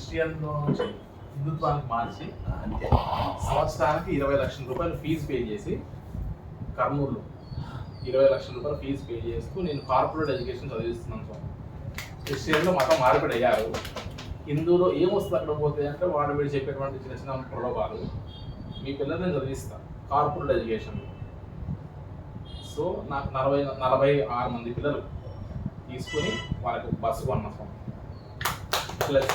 Christian నుంచి హిందుత్వానికి మార్చి అంతే. సంవత్సరానికి ఇరవై లక్షల రూపాయలు ఫీజు పే చేసి కర్నూలు ఇరవై లక్షల రూపాయలు ఫీజు పే చేస్తూ నేను కార్పొరేట్ ఎడ్యుకేషన్ చదివిస్తున్నాను స్వామి. క్రిస్టియన్లో మతం మార్పిడి అయ్యారు. హిందూలో ఏమొస్తుంది అక్కడ పోతే అంటే వాడు వీడు చెప్పేటువంటి చిన్న చిన్న ప్రలోభాలు. మీ పిల్లల్ని నేను చదివిస్తాను కార్పొరేట్ ఎడ్యుకేషన్ సో నాకు నలభై నలభై ఆరు మంది పిల్లలు తీసుకొని వాళ్ళకి బస్సు కొన్న ప్లస్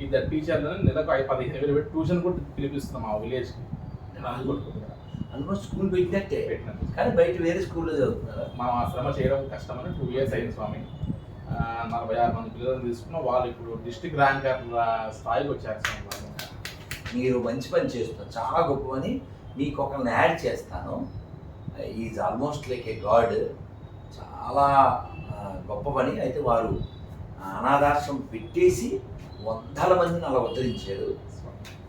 ఇద్దరు టీచర్లను నెలకు ఐదు పదిహేను వేలు పెట్టి ట్యూషన్ కూడా పిలిపిస్తున్నాం మా విలేజ్కి ఆల్మోస్ట్ స్కూల్ పెట్టినట్టే. కానీ బయట వేరే స్కూల్లో చదువుతున్నారు? మా శ్రమ చేయడం కష్టమని టూ ఇయర్స్ అయింది స్వామి. ఆ, నలభై ఆరు మంది పిల్లలను తీసుకున్నాం. వాళ్ళు ఇప్పుడు డిస్ట్రిక్ట్ ర్యాంకర్ స్థాయికి వచ్చారు స్వామి. మీరు మంచి పని చేస్తున్నారు. చాలా గొప్ప పని. మీకు ఒకరిని యాడ్ చేస్తాను. Is almost like a god చాలా ఆ, గొప్ప పని. అయితే వారు అనాథాశ్రమం పెట్టేసి వందల మందిని అలా ఉద్ధరించారు.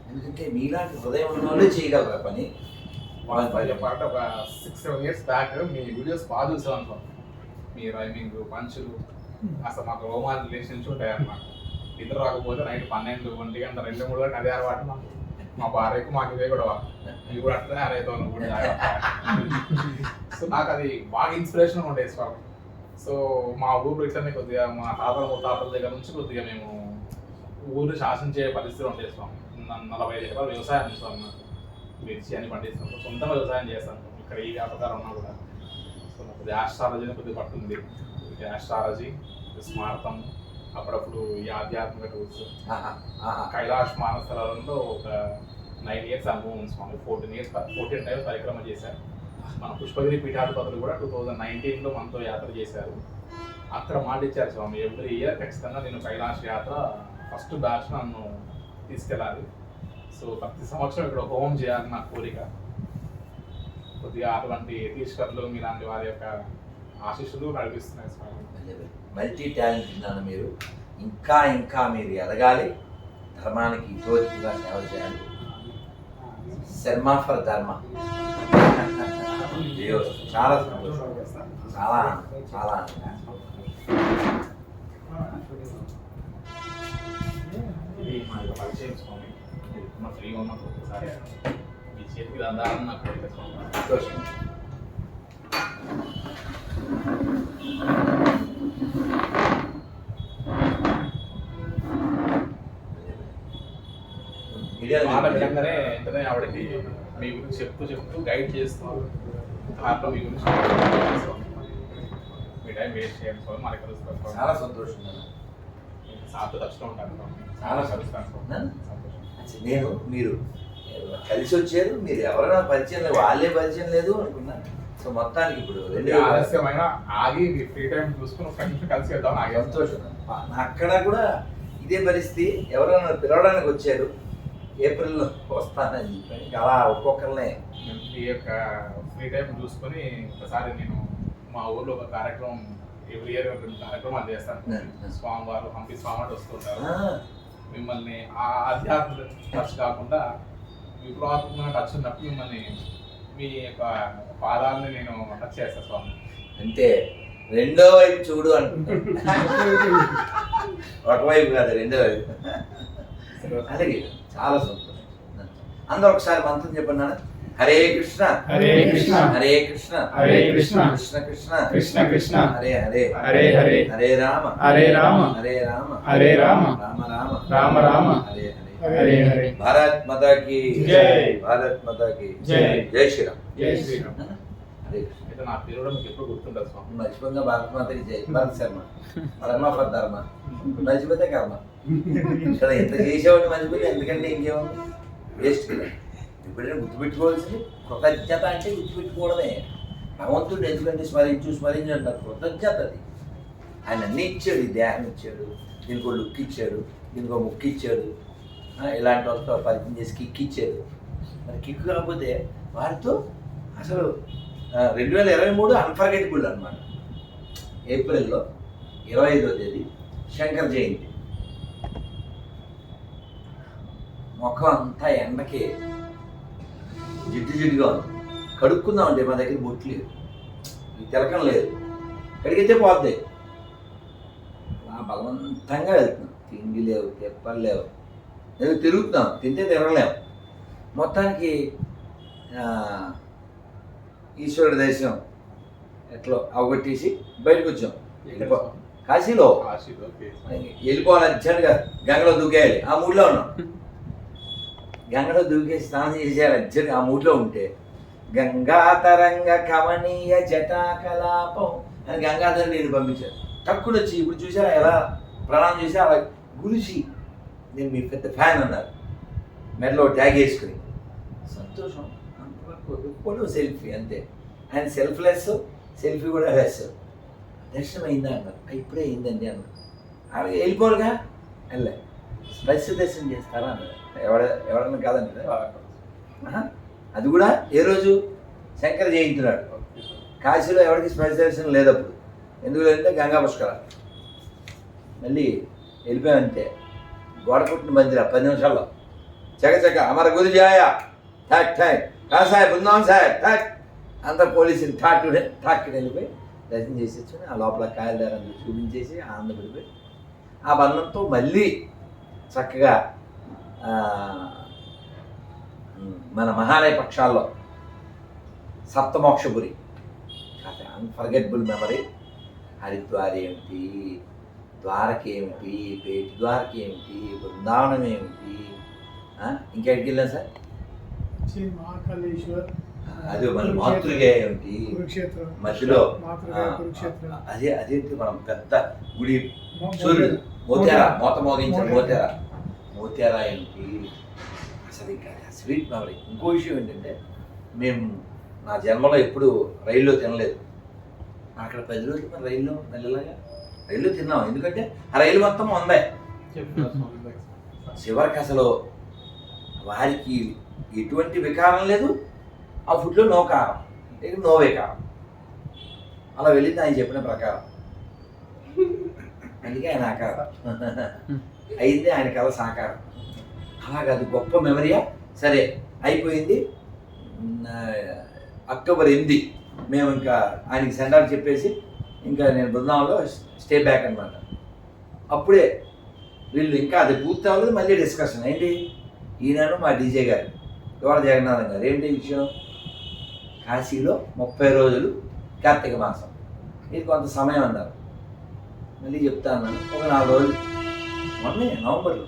ఎందుకంటే మీలాంటి హృదయం ఉన్న వాళ్ళే చేయగలరు ఆ పని. వాళ్ళ పాట ఒక సిక్స్ సెవెన్ ఇయర్స్ బ్యాక్ మీ వీడియోస్ బాగా చూసాను స్వామి మీ రైమింగ్ పంచులు అసలు మాకు రోమాన్ రిలేషన్స్ ఉంటాయి అన్నమాట నిద్ర రాకపోతే నైట్ పన్నెండు ఒంటి గంట రెండు మూడు గంట అదే అలవాటు మాకు. మా భార్యకు మాకు ఇదే కూడా ఇవి కూడా అట్లనే అరేతో కూడా సో నాకు అది బాగా ఇన్స్పిరేషన్ ఉండేది స్వామి సో మా ఊరు ఇట్లనే కొద్దిగా మా తాతల ముత్తాతల దగ్గర నుంచి కొద్దిగా మేము ఊరిని శాసించే పరిస్థితి ఉండేది స్వామి. నలభై ఐదు ఎకరాలు వ్యవసాయం స్వామి మిర్చి అని పండిస్తాం సొంతంగా వ్యవసాయం చేస్తాను ఇక్కడ ఈ వ్యాపారం ఉన్నా కూడా. సో నాకు ఆస్ట్రాలజీ కొద్దిగా పట్టుంది. ఆస్ట్రాలజీ స్మారతం అప్పుడప్పుడు ఈ ఆధ్యాత్మిక టూర్స్. కైలాష్ మానసలలో ఒక నైన్ ఇయర్స్ అనుభవం ఉంది స్వామి. ఫోర్టీన్ ఇయర్స్ ఫోర్టీన్ టైమ్స్ పరిక్రమ చేశారు. మన పుష్పగిరి పీఠాధిపతులు కూడా టూ థౌజండ్ నైన్టీన్లో మనతో యాత్ర చేశారు. అక్కడ మాట ఇచ్చారు స్వామి. ఎవ్రీ ఇయర్ ఖచ్చితంగా నేను కైలాష్ యాత్ర ఫస్ట్ బ్యాచ్ నన్ను తీసుకెళ్ళాలి. సో ప్రతి సంవత్సరం ఇక్కడ హోమం చేయాలని నా కోరిక. కొద్దిగా అటువంటి తీశ్వర్లు మీలాంటి వారి యొక్క ఆశీస్సులు నడిపిస్తున్నాయి స్వామి మల్టీ టాలెంట్ నాన్న మీరు. ఇంకా ఇంకా మీరు ఎదగాలి. ధర్మానికి ఇతోధికంగా సేవ చేయాలి. శర్మ ఫర్ ధర్మ. చాలా సంతోషం. చాలా చాలా ఇది మా యొక్క పరిచయం స్వామి. మా ఫ్రీగా ఉన్నప్పుడు ఒకసారి మీ చేతికి అందాలని నాకు కోరిక సంతోషం. మాట వెంటనే ఆవిడకి మీ గురించి చెప్తూ చెప్తూ గైడ్ చేస్తూ దాంట్లో మీ గురించి. మీ టైం వేస్ట్ స్వామి మనకి చాలా సంతోషం నాన్న. సార్తో టచ్లో ఉంటాను స్వామి చాలా నేను మీరు కలిసి వచ్చారు మీరు ఎవరైనా పరిచయం లేదు వాళ్ళే పరిచయం లేదు అనుకున్నాను సో మొత్తానికి ఇప్పుడు ఆలస్యమైన ఆగి ఫ్రీ టైం చూసుకుని నిమిషం కలిసి వెళ్దాం ఆగి సంతోషం. అక్కడ కూడా ఇదే పరిస్థితి. ఎవరైనా పిలవడానికి వచ్చారు ఏప్రిల్లో వస్తానని చెప్పి అలా ఒక్కొక్కరినే. ఈ యొక్క ఫ్రీ టైం చూసుకొని ఒకసారి నేను మా ఊర్లో ఒక కార్యక్రమం ఎవ్రీ ఇయర్ కార్యక్రమాలు చేస్తాను స్వామివారు హంపి స్వామి వస్తుంటారు. ఆ, మిమ్మల్ని ఆ ఆధ్యాత్మిక టచ్ కాకుండా విప్లవాత్మక టచ్ ఉన్నప్పుడు మిమ్మల్ని మీ యొక్క పాదాలని నేను టచ్ చేస్తాను స్వామి. అంటే రెండో వైపు చూడు అంటున్నాను ఒకవైపు కాదు రెండో వైపు. అలాగే చాలా సంతోషం. అందరూ ఒకసారి మంత్రం చెప్పండి నాన్న. హరే కృష్ణ. హరే కృష్ణ. హరే కృష్ణ. హరే కృష్ణ. కృష్ణ కృష్ణ. కృష్ణ కృష్ణ. హరే హరే. హరే హరే. హరే రామ. హరే రామ. హరే రామ. హరే రామ. రామ రామ. రామ రామ. హరే హరే. హరే హరే. భారత్ మాతా की జై. భారత్ మాతా की జై. జై శ్రీరామ్. జై శ్రీరామ్. హరే కృష్ణ. అయితే నా పేరు కూడా మీకు ఎప్పుడు గుర్తుంటుంది స్వామి. మర్చిపోగా భారత్ మాతకి జై. భరత్ శర్మ. ధర్మ ఫర్ ధర్మ. మర్చిపోతే కర్మ. కదా ఎంత చేసేవాడిని మర్చిపోతే ఎందుకంటే ఇంకేముంది? వేస్ట్ కదా. ఎప్పుడైనా గుర్తుపెట్టుకోవాల్సింది కృతజ్ఞత అంటే గుర్తుపెట్టుకోవడమే. భగవంతుడు ఎందుకంటే స్మరించు స్మరించు అంటారు కృతజ్ఞత అది. ఆయన అన్నీ ఇచ్చాడు ఈ దేహం ఇచ్చాడు దీనికి ఒక లుక్ ఇచ్చాడు దీనికి ఒక ముక్కు ఇచ్చాడు. ఇలాంటి వాళ్ళతో పరిచయం చేసి కిక్ ఇచ్చాడు. మరి కిక్ కాకపోతే వారితో అసలు రెండు వేల ఇరవై మూడు అన్ఫర్గెటబుల్ అనమాట ఏప్రిల్లో ఇరవై ఐదో తేదీ శంకర్ జయంతి. ముఖం అంతా ఎండకి. జిడ్డు జిడ్డుగా ఉంది. కడుక్కుందామంటే మా దగ్గర బొట్లు లేవు ఈ తిలకం లేదు. కడిగితే పోద్ది. అలా బలవంతంగా వెళ్తున్నాం. తిండి లేవు తెప్పలు లేవు. ఏదో తిరుగుతున్నాం. తింటే తిరగలేం మొత్తానికి ఈశ్వరుడి దర్శనం ఎట్లో అవగొట్టేసి బయటకు వచ్చాం కాశీలో. కాశీలో వెళ్ళిపోవాలి అర్జెంట్గా. గంగలో దూకేయాలి. ఆ మూడ్లో ఉన్నాం. గంగలో దూకి స్నానం చేసేయాలి అర్జెంట్ ఆ మూడ్లో ఉంటే గంగా తరంగ కమనీయ జటాకలాపం అని గంగాధర్ నేను పంపించారు. తక్కువ వచ్చి ఇప్పుడు చూసారా ఎలా? ప్రణామం చేసి అలా గురుజీ నేను మీ పెద్ద ఫ్యాన్ అన్నారు. మెడలో ట్యాగ్ వేసుకుని. సంతోషం. అంతవరకు ఇప్పుడు సెల్ఫీ అంతే. ఆయన సెల్ఫ్లెస్ సెల్ఫీ కూడా లెస్. దర్శనం అయిందా? అన్నారు. ఇప్పుడే అయిందండి అన్నారు. అలాగే వెళ్ళిపోరుగా? వెళ్ళే స్పర్శ దర్శనం చేస్తారా? అన్నారు. ఎవడ ఎవడన్నా కాదండి ఆహా. అది కూడా ఏ రోజు శంకర జయంతి నాడు. కాశీలో ఎవరికి స్పెషలైజేషన్ లేదప్పుడు. ఎందుకు లేదంటే గంగా పుష్కరాలు. మళ్ళీ వెళ్ళిపోయామంటే గోడ పుట్టిన మందిరా పది నిమిషాల్లో. చక చక అమర గురి జాయ ఠాక్ ఠాక్ కా సాహెబ్ ఉందాం సాహెబ్ ఠాక్ అంతా పోలీసులు ఠాక్ ఠాక్ వెళ్ళిపోయి దర్శనం చేసి వచ్చి ఆ లోపల కాయల చూపించేసి ఆనందపడిపోయి ఆ బంధంతో మళ్ళీ చక్కగా మన మహాలయ పక్షాల్లో సప్తమోక్షపురి. అన్ఫర్గెటబుల్ మెమరీ హరిద్వార్ ఏమిటి ద్వారక ఏమిటి పేటి ద్వారక ఏమిటి బృందావనం ఏమిటి ఇంకెక్కడికి వెళ్ళాం సార్? మహాకాళేశ్వర్ అది మన మాతృగా ఏమిటి? మధ్యలో అదే అదేంటి మనం పెద్ద గుడి సూర్యుడు మోతేరా. మోత మోగించిన మోతేరా. మోతేరా ఏంటి అసలు ఇంకా స్వీట్ మెమరీ. ఇంకో విషయం ఏంటంటే మేము నా జన్మలో ఎప్పుడు రైల్లో తినలేదు. అక్కడ పది రోజులు మరి రైల్లో మెల్లగా రైల్లో తిన్నాం. ఎందుకంటే ఆ రైలు మొత్తం ఉందే. చివరికి అసలు వారికి ఎటువంటి వికారం లేదు. ఆ ఫుడ్లో నో కారం. ఇక నో వికారం అలా వెళ్ళింది ఆయన చెప్పిన ప్రకారం. అందుకే ఆయన ఆకారం అయింది ఆయన కళ సాకారం అలాగే అది గొప్ప మెమరీయా? సరే అయిపోయింది. అక్టోబర్ ఎనిమిది మేము ఇంకా ఆయనకి సెంటర్ చెప్పేసి ఇంకా నేను బృందావంలో స్టే బ్యాక్ అనమాట అప్పుడే వీళ్ళు ఇంకా అది పూర్తి అవ్వలేదు మళ్ళీ డిస్కషన్ ఏంటి ఈయనను మా డీజే గారు గౌడ జగన్నాథం గారు. ఏంటి విషయం? కాశీలో ముప్పై రోజులు కార్తీక మాసం. ఇది కొంత సమయం అన్నారు. మళ్ళీ చెప్తా ఒక నాలుగు రోజులు. మొన్నే నవంబర్లో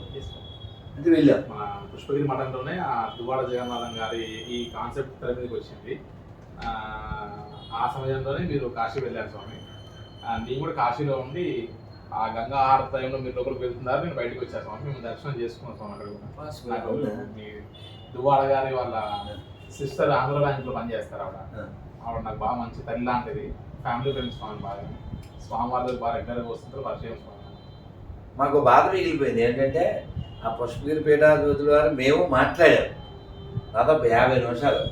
అది వెళ్ళాం. మన పుష్పగిరి మఠంలోనే ఆ దువ్వాడ జగన్నాథం గారి ఈ కాన్సెప్ట్ తెర మీదకి వచ్చింది. ఆ, సమయంలోనే మీరు కాశీ వెళ్ళారు స్వామి. నేను కూడా కాశీలో ఉండి ఆ గంగా టైంలో మీరు లోపలికి వెళ్తున్నారు నేను బయటకు వచ్చాను స్వామి. మేము దర్శనం చేసుకున్నాం స్వామి అక్కడ మీ దువ్వాడ గారి వాళ్ళ సిస్టర్ ఆంధ్ర బ్యాంక్లో పనిచేస్తారు ఆవిడ. ఆవిడ నాకు బాగా మంచి తల్లి లాంటిది. ఫ్యామిలీ ఫ్రెండ్స్ స్వామి బాగా. స్వామి వాళ్ళు బాగా రెగ్యులర్గా వస్తుంటారు పరిచయం స్వామి. మాకు బాధ మిగిలిపోయింది. ఏంటంటే ఆ పుష్పగిరి పీఠాధిపతుల వారు మేము మాట్లాడాం దాదాపు యాభై నిమిషాలు.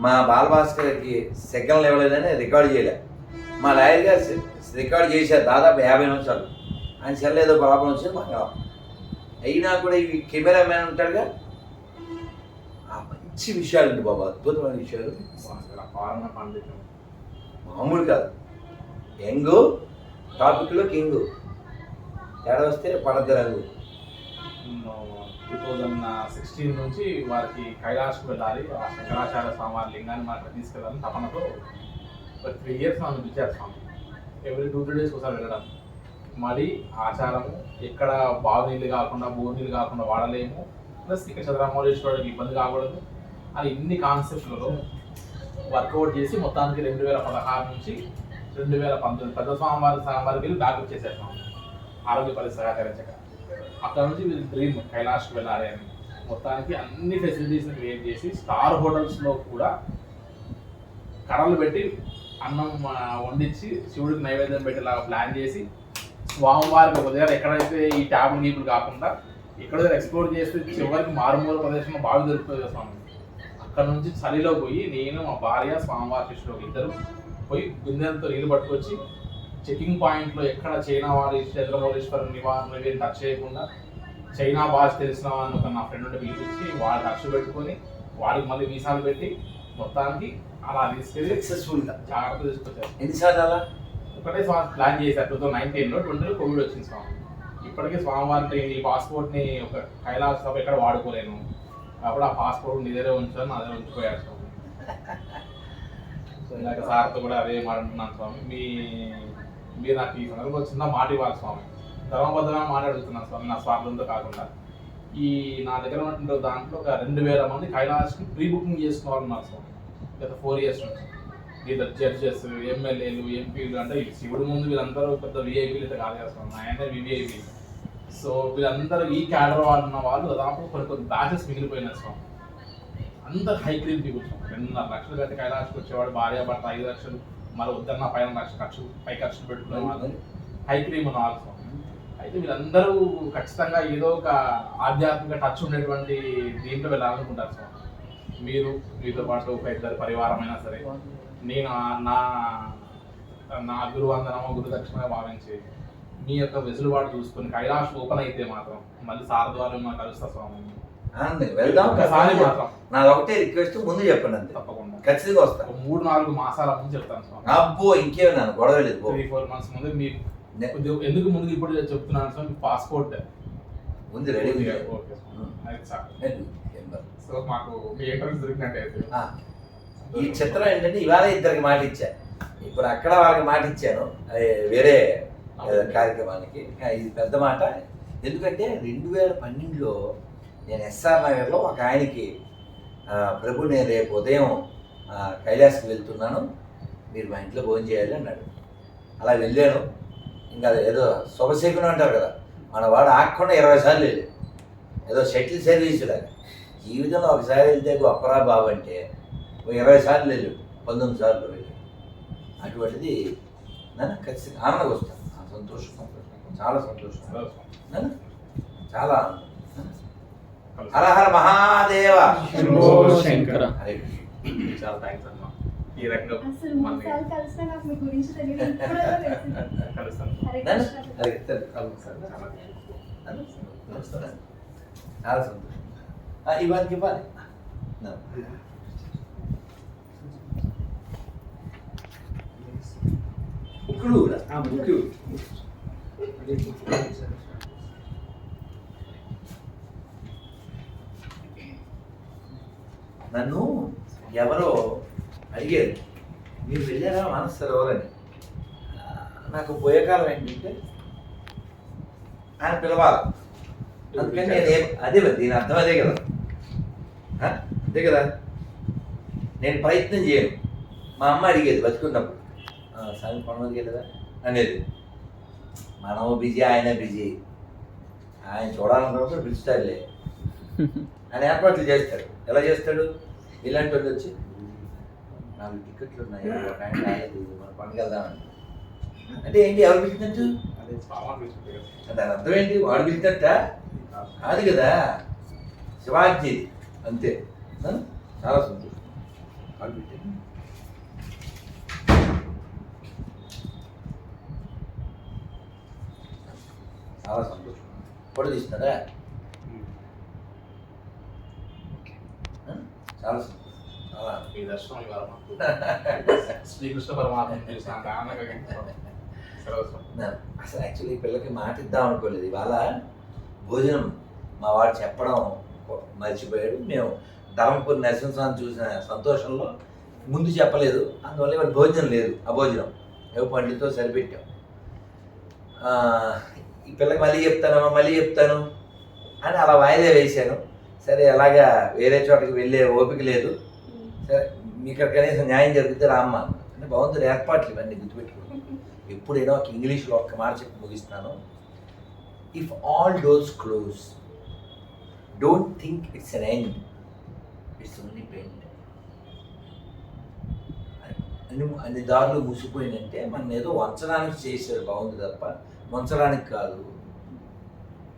మా బాలభాస్కర్కి సెకండ్లు ఇవ్వలేదని రికార్డ్ చేయలే. మా లాయర్ గారు రికార్డ్ చేశారు దాదాపు యాభై నిమిషాలు. ఆయన సెల్ ఏదో ప్రాబ్లం వచ్చింది మాకు అయినా కూడా ఈ కెమెరామ్యాన్ ఉంటాడుగా? ఆ మంచి విషయాలు అండి బాబు అద్భుతమైన విషయాలు. మామూలు కాదు. యంగ్ టాపిక్లో కింగ్. తేడా వస్తే పడద్దు రంగు టూ థౌజండ్ సిక్స్టీన్ నుంచి వారికి కైలాష్కి వెళ్ళాలి. ఆ శంకరాచార్య స్వామి వారి లింగాన్ని మనకు తీసుకెళ్ళాలని తపనతో ఒక త్రీ ఇయర్స్ మనం పిలిచారు స్వామి. ఎవ్రీ టూ త్రీ డేస్ ఒకసారి వెళ్ళడం. మరి ఆచారము ఎక్కడ బావి నీళ్ళు కాకుండా బోర్ నీళ్ళు కాకుండా వాడలేము. ప్లస్ ఇక్కడ చంద్రమౌళేశ్వరుడికి ఇబ్బంది కాకూడదు. అని ఇన్ని కాన్సెప్ట్లలో వర్కౌట్ చేసి మొత్తానికి రెండు వేల పదహారు నుంచి రెండు వేల పంతొమ్మిది పెద్ద స్వామివారి స్వామివారికి వెళ్ళి బ్యాక్ వచ్చేసారు ఆరోగ్య పరిస్థితి సహకరించక. అక్కడ నుంచి వీళ్ళు డ్రీమ్ కైలాష్కి వెళ్ళాలి అని. మొత్తానికి అన్ని ఫెసిలిటీస్ని క్రియేట్ చేసి స్టార్ హోటల్స్లో కూడా కర్రలు పెట్టి అన్నం వండించి శివుడికి నైవేద్యం పెట్టేలాగా ప్లాన్ చేసి స్వామివారికి ఒక దగ్గర ఎక్కడైతే ఈ ట్యాబ్ గీపులు కాకుండా ఇక్కడ ఎక్స్ప్లోర్ చేస్తే చివరికి మారుమూల ప్రదేశంలో బావి దొరుకుతుంది కదా స్వామి. అక్కడ నుంచి చలిలో పోయి నేను మా భార్య స్వామివారి శిష్యులు ఇద్దరు పోయి బిందెలతో నీళ్ళు పట్టుకొచ్చి చెకింగ్ పాయింట్లో ఎక్కడ చైనా వారి చంద్రమౌళేశ్వరం నివారణ టచ్ చేయకుండా చైనా భాష తెలిసిన వాళ్ళని ఒక నా ఫ్రెండ్ ఉంటే పిలిపించి వాడు రక్ష పెట్టుకొని వాడికి మళ్ళీ వీసాలు పెట్టి మొత్తానికి అలా తీసుకెళ్ళి సక్సెస్ఫుల్గా జాగ్రత్త తీసుకొచ్చారు. ఎన్నిసార్లు అలా ఒకటే స్వామి ప్లాన్ చేశారు. టూ థౌసండ్ నైన్టీన్లో ట్వంటీలో కోవిడ్ వచ్చింది స్వామి. ఇప్పటికీ స్వామివారిని ఈ పాస్పోర్ట్ని ఒక కైలాస సభ ఎక్కడ వాడుకోలేను. అప్పుడు ఆ పాస్పోర్ట్ నీ దగ్గర ఉంచాను నా దగ్గర ఉంచిపోయాడు స్వామి. సో ఇలాగ సార్తో కూడా అదే మాట్లాడుతున్నాను స్వామి. మీ మీరు నాకు ఈ సందర్భంలో చిన్న మాట ఇవ్వాలి స్వామి. ధర్మబద్ధమైన మాట్లాడుతున్నాను స్వామి నా స్వార్థంతో కాకుండా. ఈ నా దగ్గర ఉన్నటువంటి దాంట్లో ఒక రెండు వేల మంది కైలాస్కి ప్రీ బుకింగ్ చేసుకోవాలన్నారు స్వామి. గత ఫోర్ ఇయర్స్ నుంచి. ఇద్దరు జడ్జెస్ ఎమ్మెల్యేలు ఎంపీలు అంటే శివుడు ముందు వీళ్ళందరూ పెద్ద విఐపీలు అయితే కాదు కదా స్వామి. ఆయన విఐపీ సో వీళ్ళందరూ ఈ క్యాడర్ వాళ్ళు ఉన్న వాళ్ళు దాదాపు కొన్ని కొన్ని బ్యాచెస్ మిగిలిపోయినారు స్వామి. అందరు హై క్రీమ్ స్వామి రెండున్నర లక్షలు కట్టి కైలాస్కి వచ్చేవాడు భార్య భర్త ఐదు లక్షలు మరి వద్దన్న పైన లక్ష ఖర్చు పై ఖర్చులు పెట్టుకునే వాళ్ళు. హై క్రీమ్ ఉన్న అయితే వీళ్ళందరూ ఖచ్చితంగా ఏదో ఒక ఆధ్యాత్మిక టచ్ ఉండేటువంటి దీంట్లో వెళ్ళాలనుకుంటారు స్వామి మీరు మీతో పాటు ఒక ఇద్దరు పరివారం అయినా సరే నేను నా నా గురువందనమో గురు దక్షిణగా భావించి మీ యొక్క వెసులుబాటు చూసుకొని కైలాష్ ఓపెన్ అయితే మాత్రం మళ్ళీ సార్ ద్వారా మనం కలుస్తా స్వామి. వెళ్దాం నాది ఒకటే రిక్వెస్ట్ ముందు చెప్పండి అంతే. తప్పకుండా. ఖచ్చితంగా వస్తా. ఒక మూడు నాలుగు మాసాల ముందు చెప్తాను అబ్బో ఇంకేమన్నాను గొడవ లేదు. త్రీ ఫోర్ మంత్స్ ముందు మీ ఎందుకు ముందు ఇప్పుడు చెప్తున్నాను స్వామి? పాస్పోర్ట్ ముందు రెడీ. సో మాకు మీ ఎంట్రన్స్ దొరికినట్టు అయితే. ఆ, ఈ చిత్రం ఏంటంటే ఇవాళ ఇద్దరికి మాట ఇచ్చా. ఇప్పుడు అక్కడ వాళ్ళకి మాట ఇచ్చాను. అది వేరే కార్యక్రమానికి. ఇది పెద్ద మాట. ఎందుకంటే రెండు వేల పన్నెండులో నేను ఎస్ఆర్ నగర్లో ఒక ఆయనకి ప్రభు నేను రేపు ఉదయం కైలాస్కి వెళ్తున్నాను. మీరు మా ఇంట్లో భోజనం చేయాలి అన్నాడు. అలా వెళ్ళాను. ఇంకా ఏదో శుభశకునం అంటారు కదా మన వాడు ఆగకుండా ఇరవై సార్లు వెళ్ళాడు. ఏదో షటిల్ సర్వీస్ లాగా. జీవితంలో ఒకసారి వెళ్తే గొప్పరా బాబు అంటే ఇరవై సార్లు వెళ్ళాడు పంతొమ్మిది సార్లు వెళ్ళాడు. అటువంటిది నన్ను ఖచ్చితంగా ఆనందంగా వస్తాను ఆ సంతోషం చాలా సంతోషం. నన్ను చాలా ఆనందం. హర హర మహాదేవ శంకర. హరే చాలా థ్యాంక్స్ అమ్మా. ఈ రకంగా కలిసినా నాకు మీ గురించి తెలియదు ఇప్పుడే తెలిసింది కలుస్తాను హరే నన్ను కృష్ణ హరే కృష్ణ. కలుస్తాను చాలా నన్ను నమస్కారం. చాలా సంతోషం ఆ, ఇవ్వాలి ఇవ్వాలి నన్ను. బుక్కులు కూడా నన్ను ఎవరో అడిగారు. మీరు వెళ్ళారా మానస సరోవరని ఆ, నాకు పోయే కాలం ఏంటంటే ఆయన పిలవాలి. అందుకని నేను అదే దీని అర్థం అదే కదా? అంతే కదా. నేను ప్రయత్నం చేయను. మా అమ్మ అడిగేది బతుకున్నప్పుడు. "ఆ, స్వామి పనులకి వెళ్ళదా అనేది. మనం బిజీ ఆయన బిజీ. ఆయన చూడాలనుకున్నప్పుడు పిలుస్తాడులే ఆయన ఏర్పాట్లు చేస్తాడు. ఎలా చేస్తాడు? ఇలాంటి వాళ్ళు వచ్చి నాలుగు టికెట్లు ఉన్నాయి ఒక ఆయన రాలేదు మన పండుగ వెళ్దామని అంటే ఏంటి ఎవరు పిలిచినట్టు. దాని అర్థం ఏంటి? వాడు పిలిచినట్ట? కాదు కదా. శివాజీ అంతే? చాలా సంతోషం. వాడు. చాలా సంతోషం. ఫోటో తీస్తున్నాడా ఆ? చాలా మీ దర్శనం ఇవాళ మాకు శ్రీకృష్ణ పరమాత్మ అసలు యాక్చువల్లీ పిల్లకి మాట ఇద్దాం అనుకోలేదు ఇవాళ భోజనం మా వాడు చెప్పడం మర్చిపోయాడు మేము ధర్మపురి నరసింహస్వామి చూసిన సంతోషంలో ముందు చెప్పలేదు అందువల్ల ఇవాళ భోజనం లేదు అభోజనం ఏవో పండ్లతో సరిపెట్టాం ఈ పిల్లకి మళ్ళీ చెప్తానమ్మా మళ్ళీ చెప్తాను అని అలా వాయిదా వేశాను సరే అలాగా వేరే చోటకి వెళ్ళే ఓపిక లేదు. సరే మీకు కనీసం న్యాయం జరిగితే రామ్మ. అంటే బాగుంటుంది ఏర్పాట్లు ఇవన్నీ గుర్తుపెట్టుకోండి. ఎప్పుడైనా ఒక ఇంగ్లీష్లో ఒక్క మాట చెప్పి ముగిస్తాను. If all doors close don't think it's an end it's only bend అన్ని అన్ని దారులు మూసిపోయినంటే మన ఏదో వంచడానికి చేశారు బాగుంది తప్ప వంచడానికి కాదు.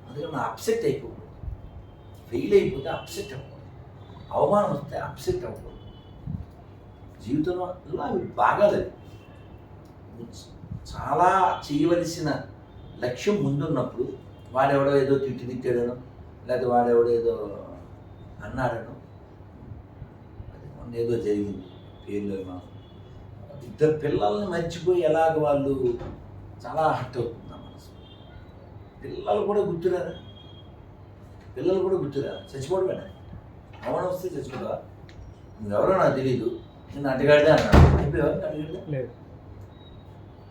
అందుకే మనం అప్సెట్ అయిపోకూడదు. ఫెయిల్ అయిపోతే అప్సెట్ అవ్వకూడదు. అవమానం వస్తే అప్సెట్ అవ్వకూడదు. జీవితంలో అవి బాగాలేదు. చాలా చేయవలసిన లక్ష్యం ముందున్నప్పుడు వాడెవడో ఏదో తిట్టి తిట్టాడను లేకపోతే వాడెవడో ఏదో అన్నాడను అది ఏదో జరిగింది పేర్లో మా ఇద్దరు పిల్లల్ని మర్చిపోయి ఎలాగ వాళ్ళు చాలా హర్ట్ అవుతుంది నా మనసు? పిల్లలు కూడా గుర్తురారా పిల్లలు కూడా గుర్తురారా చచ్చిపోవడమేనా అవన వస్తే చచ్చిపోతా నువ్వెవరో నాకు తెలియదు నేను అడ్డగాడిదే అన్నాను? అయిపోయావా అడ్డగాడిదే లేదు.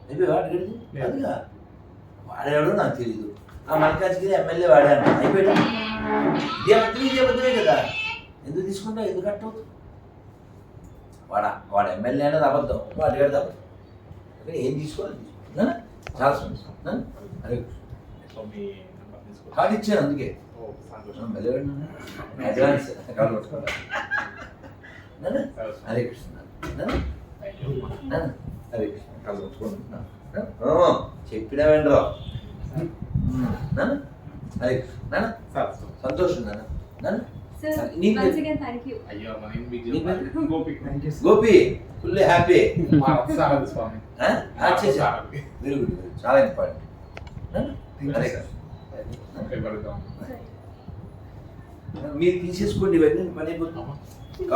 అయిపోయావా అడ్డగాడిది. అదిగా. వాడేవాడో నాకు తెలియదు ఆ మల్కాజ్గిరి ఎమ్మెల్యే వాడే అన్నాను అయిపోయాడు ఇదే అర్థం ఇదే అబద్ధమే కదా. ఎందుకు తీసుకుంటావు ఎందుకు అట్టవు వాడా వాడు ఎమ్మెల్యే అనేది అబద్ధం. వాడు అడ్డగాడిది అబద్ధం. ఏం తీసుకోవాలి? తీసుకో. చాలా సంతోషం. అదే సో మీ నెంబర్ తీసుకో. కార్డు ఇచ్చాను అందుకే. అడ్వాన్స్ హరే కృష్ణ? హరే కృష్ణ. చెప్పినా హరే కృష్ణ. సార్. సంతోషం నాన్న. Gopi. Full happy. Very good చాలా ఇంపార్టెంట్ హరే కృష్ణ పెద్దవాళ్ళతో. సరే మీరు తీసేసుకోండి ఇవన్నీ పని అయిపోతుంది కాబట్టి